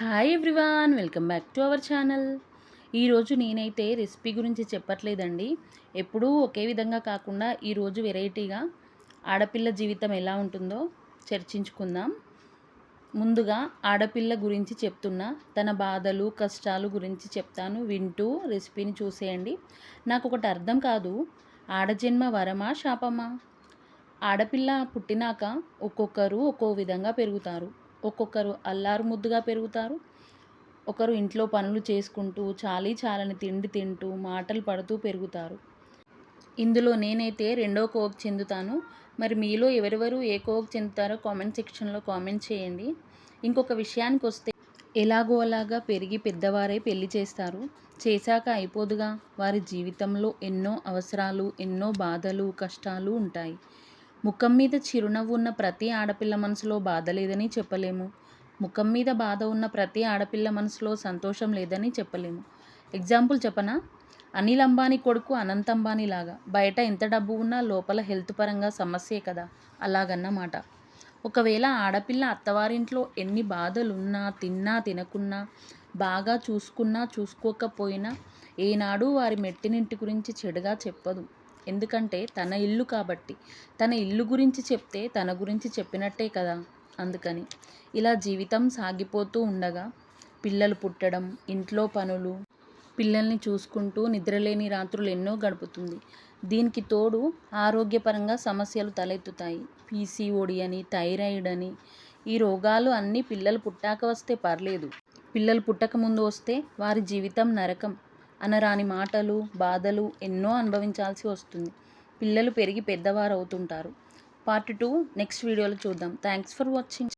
Hi everyone welcome back to our channel ఈరోజు నేనైతే recipe గురించి చెప్పట్లేదండి. ఎప్పుడూ ఒకే విధంగా కాకుండా ఈరోజు వెరైటీగా ఆడపిల్ల జీవితం ఎలా ఉంటుందో చర్చించుకుందాం. ముందుగా ఆడపిల్ల గురించి చెప్తున్నా తన బాధలు కష్టాలు గురించి చెప్తాను వింటూ రెసిపీని చూసేయండి. నాకు ఒకటి అర్థం కాదు ఆడజన్మ వరమా శాపమా? ఆడపిల్ల పుట్టినాక ఒక్కొక్కరు ఒక్కో విధంగా పెరుగుతారు. ఒక్కొక్కరు అల్లారు ముద్దుగా పెరుగుతారు. ఒకరు ఇంట్లో పనులు చేసుకుంటూ చాలీ చాలని తిండి తింటూ మాటలు పడుతూ పెరుగుతారు. ఇందులో నేనైతే రెండో కోక్ చెందుతాను. మరి మీలో ఎవరెవరు ఏ కోక్ చెందుతారో కామెంట్ సెక్షన్లో కామెంట్ చేయండి. ఇంకొక విషయానికి వస్తే ఎలాగో అలాగా పెరిగి పెద్దవారే పెళ్ళి చేస్తారు. చేశాక అయిపోదుగా. వారి జీవితంలో ఎన్నో అవసరాలు ఎన్నో బాధలు కష్టాలు ఉంటాయి. ముఖం మీద చిరునవ్వు ఉన్న ప్రతి ఆడపిల్ల మనసులో బాధ లేదని చెప్పలేము. ముఖం మీద బాధ ఉన్న ప్రతి ఆడపిల్ల మనసులో సంతోషం లేదని చెప్పలేము. ఎగ్జాంపుల్ చెప్పనా? అనిల్ అంబానీ కొడుకు అనంత్ అంబానీ లాగా. బయట ఎంత డబ్బు ఉన్నా లోపల హెల్త్ పరంగా సమస్యే కదా అలాగన్నమాట. ఒకవేళ ఆడపిల్ల అత్తవారింట్లో ఎన్ని బాధలున్నా తిన్నా తినకున్నా బాగా చూసుకున్నా చూసుకోకపోయినా ఏనాడు వారి మెట్టినింటి గురించి చెడుగా చెప్పదు. ఎందుకంటే తన ఇల్లు కాబట్టి. తన ఇల్లు గురించి చెప్తే తన గురించి చెప్పినట్టే కదా. అందుకని ఇలా జీవితం సాగిపోతూ ఉండగా పిల్లలు పుట్టడం ఇంట్లో పనులు పిల్లల్ని చూసుకుంటూ నిద్రలేని రాత్రులు ఎన్నో గడుపుతుంది. దీనికి తోడు ఆరోగ్యపరంగా సమస్యలు తలెత్తుతాయి. పీసీఓడి అని థైరాయిడ్ అని. ఈ రోగాలు అన్నీ పిల్లలు పుట్టాక వస్తే పర్లేదు. పిల్లలు పుట్టక ముందు వస్తే వారి జీవితం నరకం. అనరాని మాటలు బాధలు ఎన్నో అనుభవించాల్సి వస్తుంది. పిల్లలు పెరిగి పెద్దవారు అవుతుంటారు పార్ట్ టూ నెక్స్ట్ వీడియోలో చూద్దాం. Thanks for watching.